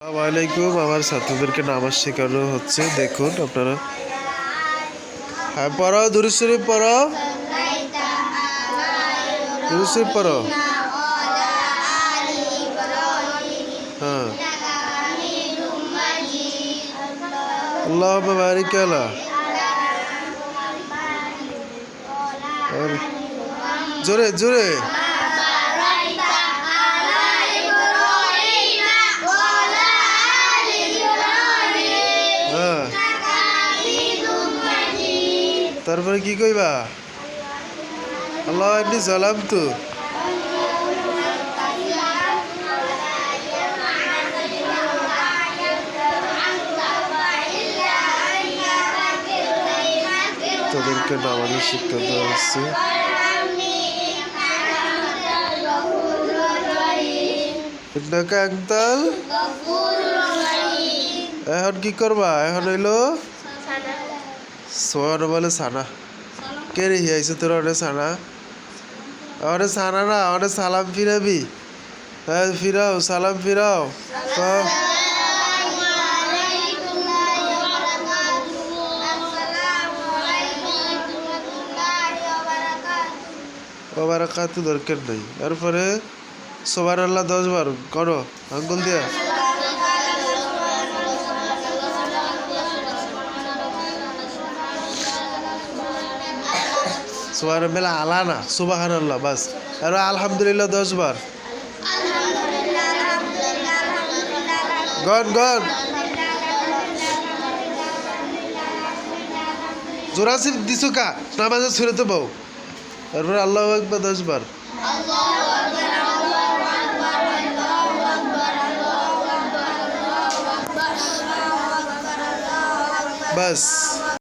আসসালামাইকুম আমার ছাত্রদেরকে নামাজ শেখানো হচ্ছে। দেখুন আপনারা। হ্যাঁ পড়ো দুরুদ শরীফ পড়ো দুরুদ শরীফ পড়ো হ্যাঁ। জোরে জোরে। তারপরে কি কইবা? আল্লাহ এমনি সালাম তো। তাদেরকে নামাজের শিক্ষা দেওয়া হচ্ছে। এখন কি করবা? এখন হইল সোয়ানো বলে সানা। কে রে হিয়াইছে তোর অনেক সানা? অনেক সানা না অনেক সালাম ফিরাবি। হ্যাঁ ফিরাও, সালাম ফিরাও। কও। ওবারাকাত দরকার নেই। তারপরে সবার আল্লাহ দশ বার করো, আঙ্গুল দিয়া। সোবার মেলা আলা না সুবাহান আল্লাহ বাস। আর আলহামদুলিল্লাহ দশ বার গন। গন জোরাসিফ দিছু কা? নামাজে ছুড়ে তো বউ। তারপরে আল্লাহ একবার দশ বার বাস।